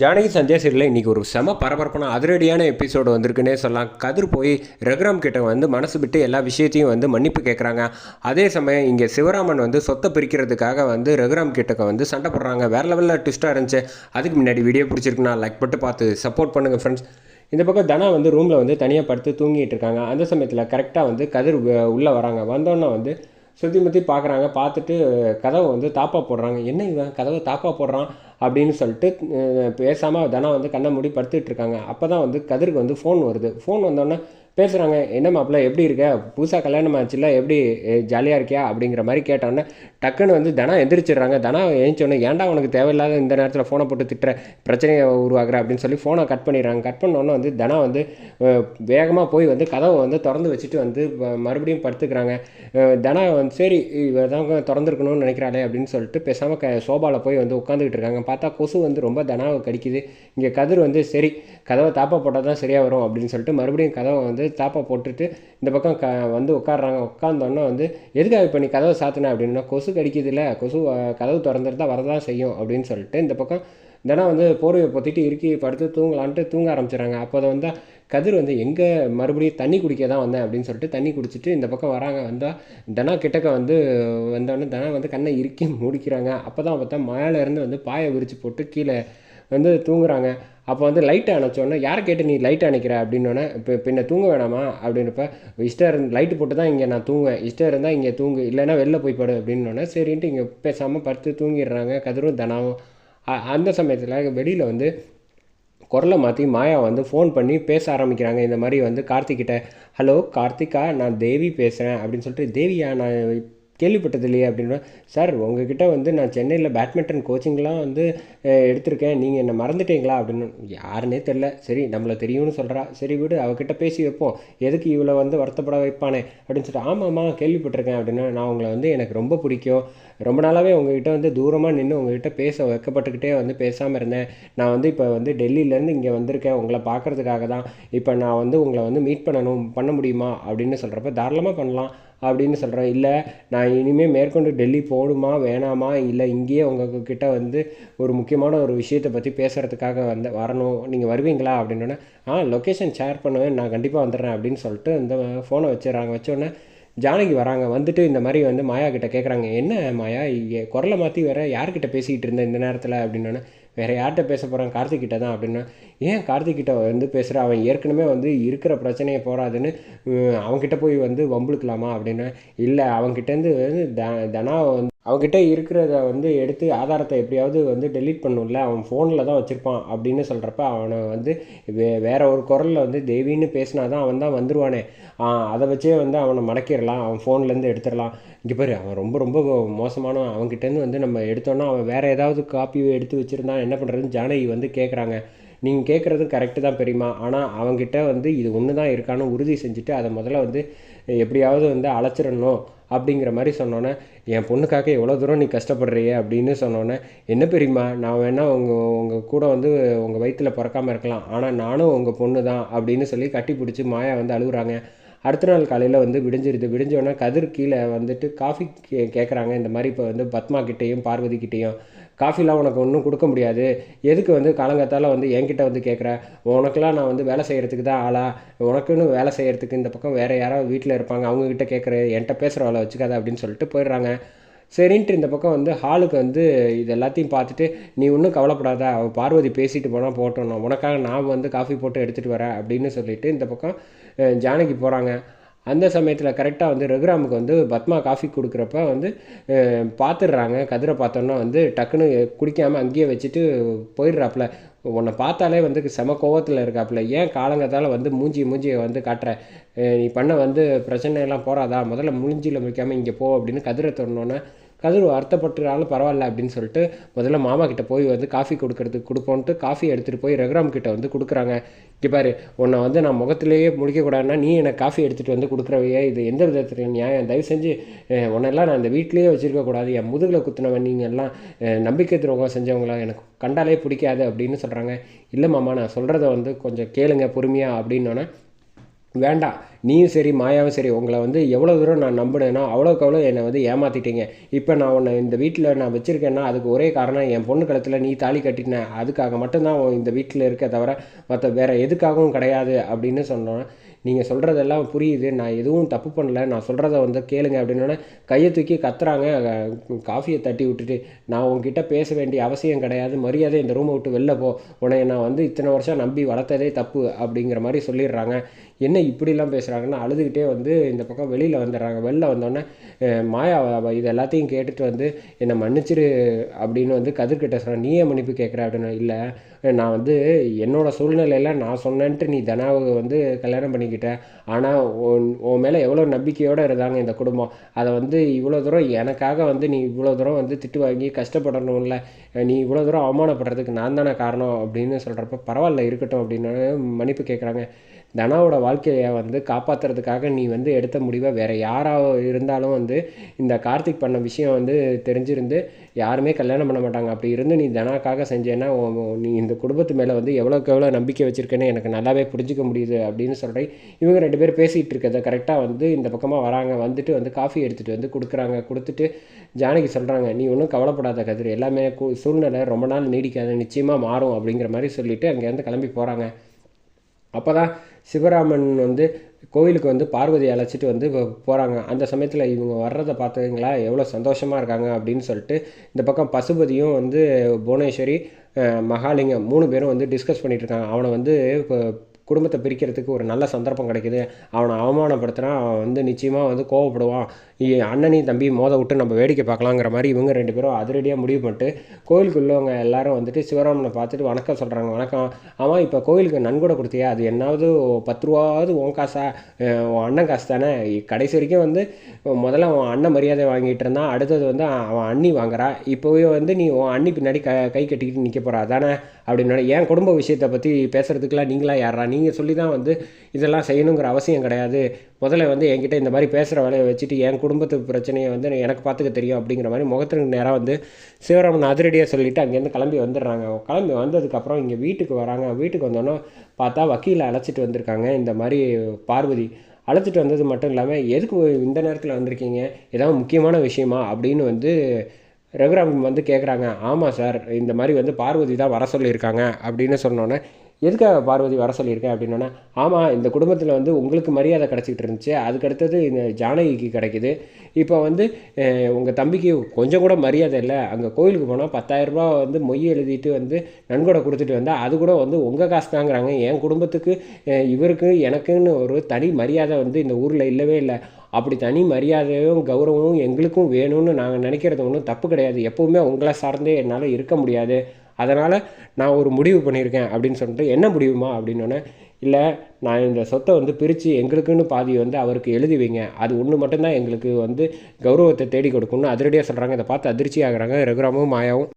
ஜானகி சஞ்சய் சீரியலில் இன்றைக்கி ஒரு செம பரபரப்பான அதிரடியான எபிசோடு வந்திருக்குன்னே சொல்லலாம். கதிர் போய் ரகுராம் கிட்ட வந்து மனசு விட்டு எல்லா விஷயத்தையும் வந்து மன்னிப்பு கேட்குறாங்க அதே சமயம் இங்கே சிவராமன் வந்து சொத்தை பிரிக்கிறதுக்காக வந்து ரகுராம் கிட்டக்க வந்து சண்டை போடுறாங்க. வேறு லெவலில் ட்விஸ்ட்டாக இருந்துச்சு. அதுக்கு முன்னாடி வீடியோ பிடிச்சிருக்குன்னா லைக் போட்டு பார்த்து சப்போர்ட் பண்ணுங்கள் ஃப்ரெண்ட்ஸ் இந்த பக்கம் தனா வந்து ரூமில் வந்து தனியாக படுத்து தூங்கிட்டு இருக்காங்க. அந்த சமயத்தில் கரெக்டாக வந்து கதிர் உள்ளே வராங்க. வந்தோன்னே வந்து சுற்றி முற்றி பார்க்குறாங்க பார்த்துட்டு கதவை வந்து தாப்பா போடுறாங்க. என்ன இவன்? கதவை தாப்பா போடுறான். அப்படின்னு சொல்லிட்டு பேசாமல் தனா வந்து கண்ணை மூடி படுத்துட்டு இருக்காங்க. அப்போ தான் வந்து கதிருக்கு வந்து ஃபோன் வருது. ஃபோன் வந்தோடனே பேசுகிறாங்க என்ன மாப்பிள்ள எப்படி இருக்க? புதுசாக கல்யாணம் ஆச்சுல எப்படி ஜாலியாக இருக்கியா? அப்படிங்கிற மாதிரி கேட்டோன்னே டக்குன்னு வந்து தனா எந்திரிச்சிடுறாங்க. தனா எழுந்தோடனே ஏன்டா உனக்கு தேவையில்லாத இந்த நேரத்தில் ஃபோனை போட்டு திட்டுற? பிரச்சனையை உருவாக்குற? அப்படின்னு சொல்லி ஃபோனை கட் பண்ணிடுறாங்க. கட் பண்ணோன்னே வந்து தனா வந்து வேகமாக போய் வந்து கதவை வந்து திறந்து வச்சுட்டு வந்து மறுபடியும் படுத்துக்கிறாங்க. தனா வந்து சரி இவங்க திறந்துருக்கணும்னு நினைக்கிறாளே அப்படின்னு சொல்லிட்டு பேசாமல் க சோபாவில் போய் வந்து உட்காந்துக்கிட்டு இருக்காங்க. பார்த்தா கொசு வந்து ரொம்ப தனாவை கடிக்குது. இங்கே கதிர் வந்து சரி கதவை தாப்பா போட்டால் தான் சரியாக வரும் அப்படின்னு சொல்லிட்டு மறுபடியும் கதவை வந்து தாப்பை போட்டுட்டு இந்த பக்கம் க வந்து உட்காடுறாங்க உட்காந்தோன்னே வந்து எதுக்காக இப்போ நீ கதவை சாத்தின? அப்படின்னா கொசு கடிக்குதுல்ல கொசு கதவு திறந்துருந்தா வரதான் செய்யும். அப்படின்னு சொல்லிட்டு இந்த பக்கம் தினம் வந்து போர்வையை பொத்திட்டு இறுக்கி படுத்து தூங்கலான்ட்டு தூங்க ஆரம்பிச்சிடறாங்க. அப்போ வந்து கதிர் வந்து எங்கே மறுபடியும் தண்ணி குடிக்க தான் வந்தேன்? அப்படின்னு சொல்லிட்டு தண்ணி குடிச்சிட்டு இந்த பக்கம் வராங்க. வந்தால் தனா கிட்டக்க வந்து வந்தோடனே தனா வந்து கண்ணை இறுக்கி முடிக்கிறாங்க. அப்போ தான் பார்த்தா மேலேருந்து வந்து பாயை விரித்து போட்டு கீழே வந்து தூங்குறாங்க. அப்போ வந்து லைட்டை அணைச்சோன்னே யாரை கேட்டு நீ லைட் அணைக்கிற? அப்படின்னோடனே இப்போ பின்ன தூங்க வேணாமா? அப்படின்றப்ப இஷ்டம் இருந்து லைட்டு போட்டு தான் இங்கே நான் தூங்குவேன். இஷ்டம் இருந்தால் இங்கே தூங்கு. இல்லைன்னா வெளில போய் படு. அப்படின்னோடனே சரின்ட்டு இங்கே பேசாமல் படுத்து தூங்கிடுறாங்க கதிரும் தனாவும். அந்த சமயத்தில் வெளியில் வந்து குரலை மாற்றி மாயா வந்து ஃபோன் பண்ணி பேச ஆரம்பிக்கிறாங்க. இந்த மாதிரி வந்து கார்த்திக்கிட்ட ஹலோ கார்த்திகா நான் தேவி பேசுகிறேன் அப்படின்னு சொல்லிட்டு தேவியா நான் கேள்விப்பட்டது இல்லையே அப்படின்னா சார் உங்ககிட்ட வந்து நான் சென்னையில் பேட்மிண்டன் கோச்சிங்லாம் வந்து எடுத்திருக்கேன். நீங்கள் என்னை மறந்துட்டீங்களா? அப்படின்னு யாருன்னே தெரில சரி நம்மளை தெரியும்னு சொல்கிறா சரி விடு அவகிட்ட பேசி வைப்போம். எதுக்கு இவளை வந்து வருத்தப்பட வைப்பானே? அப்படின்னு சொல்லிட்டு ஆமாம்மா கேள்விப்பட்டிருக்கேன். அப்படின்னா நான் உங்களை வந்து எனக்கு ரொம்ப பிடிக்கும். ரொம்ப நாளாகவே உங்ககிட்ட வந்து தூரமாக நின்று உங்ககிட்ட பேச வைக்கப்பட்டுக்கிட்டே வந்து பேசாமல் இருந்தேன். நான் வந்து இப்போ வந்து டெல்லியிலேருந்து இங்கே வந்திருக்கேன். உங்களை பார்க்குறதுக்காக தான். இப்போ நான் வந்து உங்களை வந்து மீட் பண்ணணும் பண்ண முடியுமா? அப்படின்னு சொல்கிறப்ப தாராளமாக பண்ணலாம். அப்படின்னு சொல்கிறேன் இல்லை நான் இனிமேல் மேற்கொண்டு டெல்லி போகணுமா வேணாமா? இல்லை இங்கேயே உங்ககிட்ட வந்து ஒரு முக்கியமான ஒரு விஷயத்தை பற்றி பேசுகிறதுக்காக வந்து வரணும். நீங்கள் வருவீங்களா? அப்படின்னோடனே ஆ லொக்கேஷன் ஷேர் பண்ணுவேன். நான் கண்டிப்பாக வந்துடுறேன் அப்படின்னு சொல்லிட்டு இந்த ஃபோனை வச்சிடறாங்க. வச்சோடனே ஜானகி வராங்க. வந்துட்டு இந்த மாதிரி வந்து மாயா கிட்ட கேட்குறாங்க என்ன மாயா இங்கே குரலை மாற்றி வேற யார்கிட்ட பேசிக்கிட்டு இருந்தேன் இந்த நேரத்தில்? அப்படின்னோடனே வேறு யார்கிட்ட பேச போகிறான் கார்த்திக்கிட்ட தான் அப்படின்னா ஏன் கார்த்திக்கிட்ட வந்து பேசுகிற அவன் ஏற்கனவே வந்து இருக்கிற பிரச்சனையை போகாதுன்னு அவன்கிட்ட போய் வந்து வம்புழுக்கலாமா அப்படின்னா இல்லை அவன்கிட்டேருந்து வந்து த தனா வந்து அவங்ககிட்ட இருக்கிறத வந்து எடுத்து ஆதாரத்தை எப்படியாவது வந்து டெலீட் பண்ணும்ல அவன் ஃபோனில் தான் வச்சுருப்பான் அப்படின்னு சொல்கிறப்ப அவனை வந்து வே வேற ஒரு குரலில் வந்து தேவின்னு பேசினா தான் அவன் தான் வந்துடுவானே அதை வச்சே வந்து அவனை மடக்கிடலாம் அவன் ஃபோன்லேருந்து எடுத்துடலாம். இங்கே பாரு அவன் ரொம்ப ரொம்ப மோசமானவன். அவன்கிட்டேருந்து வந்து நம்ம எடுத்தோன்னா அவன் வேறு ஏதாவது காப்பி எடுத்து வச்சுருந்தான் என்ன பண்ணுறதுன்னு ஜானகி வந்து கேட்குறாங்க நீங்கள் கேட்குறது கரெக்டு தான் பெரியமா ஆனால் அவங்ககிட்ட வந்து இது ஒன்று தான் இருக்கான்னு உறுதி செஞ்சுட்டு அதை முதல்ல வந்து எப்படியாவது வந்து அழைச்சிடணும் அப்படிங்கிற மாதிரி சொன்னோன்னே என் பொண்ணுக்காக எவ்வளோ தூரம் நீ கஷ்டப்படுறிய? அப்படின்னு சொன்னோன்னே என்ன பெரியம்மா நான் வேணால் உங்கள் உங்கள் கூட வந்து உங்கள் வயிற்றில் பிறக்காமல் இருக்கலாம். ஆனால் நானும் உங்கள் பொண்ணு தான் அப்படின்னு சொல்லி கட்டி பிடிச்சி மாயா வந்து அழுகுறாங்க. அடுத்த நாள் காலையில் வந்து விடிஞ்சிருது. விடிஞ்சோடனே கதிர் கீழே வந்துட்டு காஃபி கே கேட்குறாங்க இந்த மாதிரி இப்போ வந்து பத்மா கிட்டேயும் பார்வதி கிட்டேயும். காஃபிலாம் உனக்கு ஒன்றும் கொடுக்க முடியாது. எதுக்கு வந்து காலங்காத்தால் வந்து என்கிட்ட வந்து கேட்குற உனக்கெல்லாம் நான் வந்து வேலை செய்கிறதுக்கு தான் ஆளா? உனக்குன்னு வேலை செய்கிறதுக்கு இந்த பக்கம் வேறு யாராவது வீட்டில் இருப்பாங்க. அவங்கக்கிட்ட கேட்குற என்கிட்ட பேசுகிற வேலை வச்சுக்காத அப்படின்னு சொல்லிட்டு போயிடுறாங்க. சரின்ட்டு இந்த பக்கம் வந்து ஹாலுக்கு வந்து இது எல்லாத்தையும் பார்த்துட்டு நீ ஒன்றும் கவலைப்படாத. அவள் பார்வதி பேசிட்டு போனால் போட்டோம். உனக்காக நான் வந்து காஃபி போட்டு எடுத்துகிட்டு வரேன். அப்படின்னு சொல்லிட்டு இந்த பக்கம் ஜானகி போகிறாங்க அந்த சமயத்தில் கரெக்டாக வந்து ரகுராமுக்கு வந்து பத்மா காஃபி கொடுக்குறப்ப வந்து பார்த்துடுறாங்க கதிரை பார்த்தோன்னா வந்து டக்குன்னு குடிக்காமல் அங்கேயே வச்சுட்டு போயிடுறாப்புல. உன்னை பார்த்தாலே வந்து செம கோவத்தில் இருக்காப்புல. ஏன் காலங்கத்தால் வந்து மூஞ்சி மூஞ்சியை வந்து காட்டுற? நீ பண்ண வந்து பிரச்சனையெல்லாம் போகிறாதா முதல்ல மூஞ்சியில் முடிக்காமல் இங்கே போ அப்படின்னு கதிரை தொடனோன்னே கதிர் வருத்தப்பட்டுறாலும் பரவாயில்ல அப்படின்னு சொல்லிட்டு முதல்ல மாமா கிட்ட போய் வந்து காஃபி கொடுக்கறதுக்கு கொடுப்போன்ட்டு காஃபி எடுத்துகிட்டு போய் ரகுராம் கிட்ட வந்து கொடுக்குறாங்க. இங்கே பாரு உன்னை வந்து நான் முகத்திலேயே முடிக்கக்கூடாதுன்னா நீ எனக்கு காஃபி எடுத்துகிட்டு வந்து கொடுக்குறவையே இது எந்த விதத்தில் நியாயம்? தயவு செஞ்சு உன்னெல்லாம் நான் இந்த வீட்லேயே வச்சுருக்கக்கூடாது என் முதுகில் குத்துனவன் நீங்கள் எல்லாம் நம்பிக்கை துரோகம் செஞ்சவங்களா? எனக்கு கண்டாலே பிடிக்காது அப்படின்னு சொல்கிறாங்க இல்லை மாமா நான் சொல்கிறத வந்து கொஞ்சம் கேளுங்க பொறுமையாக அப்படின்னோன்னே வேண்டாம். நீயும் சரி மாயாவும் சரி உங்களை வந்து எவ்வளோ தூரம் நான் நம்பினேனோ அவ்வளோக்கு அவ்வளோ என்னை வந்து ஏமாற்றிட்டீங்க இப்போ நான் உன்னை இந்த வீட்டில் நான் வச்சுருக்கேன்னா அதுக்கு ஒரே காரணம் என் பொண்ணு கழுத்தில் நீ தாலி கட்டின. அதுக்காக மட்டும்தான் இந்த வீட்டில் இருக்க தவிர மற்ற வேறு எதுக்காகவும் கிடையாது அப்படின்னு சொன்னோன்னா நீங்கள் சொல்கிறதெல்லாம் புரியுது. நான் எதுவும் தப்பு பண்ணல. நான் சொல்கிறத வந்து கேளுங்க அப்படின்னோடனே கையை தூக்கி கத்துறாங்க. காஃபியை தட்டி விட்டுட்டு நான் உங்ககிட்ட பேச வேண்டிய அவசியம் கிடையாது. மரியாதை இந்த ரூமை விட்டு வெளில போ. உன்னை நான் வந்து இத்தனை வருஷம் நம்பி வளர்த்ததே தப்பு அப்படிங்கிற மாதிரி சொல்லிடுறாங்க. என்ன இப்படிலாம் பேசுகிறாங்கன்னா அழுதுகிட்டே வந்து இந்த பக்கம் வெளியில் வந்துடுறாங்க. வெளில வந்தோடனே மாயா இது எல்லாத்தையும் கேட்டுட்டு வந்து என்னை மன்னிச்சிரு அப்படின்னு வந்து கதிர்கிட்ட சொல்கிறேன் நீயே மன்னிப்பு கேட்குற அப்படின்னு. இல்லை நான் வந்து என்னோடய சூழ்நிலையில் நான் சொன்னேன்ட்டு நீ தனாவை வந்து கல்யாணம் பண்ணிக்கிட்டேன் ஆனால் உன் உன் மேலே எவ்வளோ நம்பிக்கையோடு இருந்தாங்க இந்த குடும்பம். அதை வந்து இவ்வளோ தூரம் எனக்காக வந்து நீ இவ்வளோ தூரம் வந்து திட்டு வாங்கி கஷ்டப்படணும்ல. நீ இவ்வளோ தூரம் அவமானப்படுறதுக்கு நான் தானே காரணம் அப்படின்னு சொல்கிறப்ப பரவாயில்ல இருக்கட்டும் அப்படின்னு மன்னிப்பு கேட்குறாங்க. தனாவோட வாழ்க்கையை வந்து காப்பாற்றுறதுக்காக நீ வந்து எடுத்த முடிவை வேறு யாராக இருந்தாலும் வந்து இந்த கார்த்திக் பண்ண விஷயம் வந்து தெரிஞ்சிருந்து யாருமே கல்யாணம் பண்ண மாட்டாங்க. அப்படி இருந்து நீ தனாக்காக செஞ்சேன்னா உன் நீ இந்த குடும்பத்து மேலே வந்து எவ்வளோக்கு எவ்வளோ நம்பிக்கை வச்சுருக்கேன்னு எனக்கு நல்லாவே புரிஞ்சிக்க முடியுது அப்படின்னு சொல்கிறேன் இவங்க ரெண்டு பேரும் பேசிகிட்டு இருக்கிறத கரெக்டாக வந்து இந்த பக்கமாக வராங்க. வந்துட்டு வந்து காஃபி எடுத்துகிட்டு வந்து கொடுக்குறாங்க. கொடுத்துட்டு ஜானகி சொல்கிறாங்க நீ ஒன்றும் கவலைப்படாத கதிர். எல்லாமே கு- சூழ்நிலை ரொம்ப நாள் நீடிக்காது. நிச்சயமாக மாறும். அப்படிங்கிற மாதிரி சொல்லிவிட்டு அங்கேருந்து கிளம்பி போகிறாங்க அப்போ தான் சிவராமன் வந்து கோயிலுக்கு வந்து பார்வதி அழைச்சிட்டு வந்து போகிறாங்க அந்த சமயத்தில் இவங்க வர்றதை பார்த்தீங்களா எவ்வளோ சந்தோஷமாக இருக்காங்க அப்படின்னு சொல்லிட்டு இந்த பக்கம் பசுபதியும் வந்து புவனேஸ்வரி மகாலிங்கம் மூணு பேரும் வந்து டிஸ்கஸ் பண்ணிகிட்டு இருக்காங்க. அவனை வந்து இப்போ குடும்பத்தை பிரிக்கிறதுக்கு ஒரு நல்ல சந்தர்ப்பம் கிடைக்குது. அவனை அவமானப்படுத்தினா அவன் வந்து நிச்சயமாக வந்து கோவப்படுவான். அண்ணனையும் தம்பி மோத விட்டு நம்ம வேடிக்கை பார்க்கலாங்கிற மாதிரி இவங்க ரெண்டு பேரும் அதிரடியாக முடிவு பண்ணிட்டு கோயிலுக்குள்ளவங்க எல்லாரும் வந்துட்டு சிவராமனை பார்த்துட்டு வணக்கம் சொல்கிறாங்க வணக்கம். ஆமாம் இப்போ கோயிலுக்கு நன்கொடை கொடுத்தியா? அது என்னாவது பத்து ரூபாவது உன் காசா? உன் அண்ணன் காசு தானே? கடைசி வரைக்கும் வந்து முதல்ல உன் அண்ணன் மரியாதை வாங்கிட்டு இருந்தான். அடுத்தது வந்து அவன் அண்ணி வாங்குறா. இப்போவே வந்து நீ உன் அண்ணி பின்னாடி க கை கட்டிக்கிட்டு நிற்க போகிறா தானே அப்படின்னு என் குடும்ப விஷயத்தை பற்றி பேசுகிறதுக்கெலாம் நீங்களாம் யாரா நீங்கள் சொல்லி தான் வந்து இதெல்லாம் செய்யணுங்கிற அவசியம் கிடையாது. முதல்ல வந்து என்கிட்ட இந்த மாதிரி பேசுகிற வேலையை வச்சுட்டு என் குடும்பத்து பிரச்சனையை வந்து எனக்கு பார்த்துக்க தெரியும் அப்படிங்கிற மாதிரி முகத்துக்கு நேராக வந்து சிவராமன் அதிரடியாக சொல்லிவிட்டு அங்கேருந்து கிளம்பி வந்துடுறாங்க. கிளம்பி வந்ததுக்கப்புறம் இங்கே வீட்டுக்கு வராங்க. வீட்டுக்கு வந்தோன்னே பார்த்தா வக்கீலை அழைச்சிட்டு வந்திருக்காங்க. இந்த மாதிரி பார்வதி அழைச்சிட்டு வந்தது மட்டும் இல்லாமல் எதுக்கு இந்த நேரத்தில் வந்திருக்கீங்க? ஏதாவது முக்கியமான விஷயமா? அப்படின்னு வந்து ரகுராம் வந்து கேட்குறாங்க ஆமாம் சார் இந்த மாதிரி வந்து பார்வதி தான் வர சொல்லியிருக்காங்க அப்படின்னு சொன்னோன்னே எதுக்காக பார்வதி வர சொல்லியிருக்கேன் அப்படின்னா ஆமாம் இந்த குடும்பத்தில் வந்து உங்களுக்கு மரியாதை கிடச்சிக்கிட்டு இருந்துச்சு. அதுக்கு அடுத்தது இந்த ஜானகிக்கு கிடைக்குது. இப்போ வந்து உங்கள் தம்பிக்கு கொஞ்சம் கூட மரியாதை இல்லை. அங்கே கோயிலுக்கு போனால் பத்தாயிரரூபா வந்து மொய் எழுதிட்டு வந்து நன்கொடை கொடுத்துட்டு வந்தால் அது கூட வந்து உங்கள் காசு தாங்கிறாங்க என் குடும்பத்துக்கு இவருக்கு எனக்குன்னு ஒரு தனி மரியாதை வந்து இந்த ஊரில் இல்லவே இல்லை. அப்படி தனி மரியாதையும் கௌரவமும் எங்களுக்கும் வேணும்னு நாங்கள் நினைக்கிறது ஒன்றும் தப்பு கிடையாது. எப்போவுமே உங்களை சார்ந்தே என்னால் இருக்க முடியாது. அதனால் நான் ஒரு முடிவு பண்ணியிருக்கேன் அப்படின்னு சொல்லிட்டு என்ன முடிவுமா அப்படின்னோடனே இல்லை நான் இந்த சொத்தை வந்து பிரித்து எங்களுக்குன்னு பாதி வந்து அவருக்கு எழுதி வைங்க. அது ஒன்று மட்டும்தான் எங்களுக்கு வந்து கௌரவத்தை தேடி கொடுக்கும்னு அதிரடியாக சொல்கிறாங்க இதை பார்த்து அதிர்ச்சி ஆகிறாங்க ரகுராமும் மாயாவும்.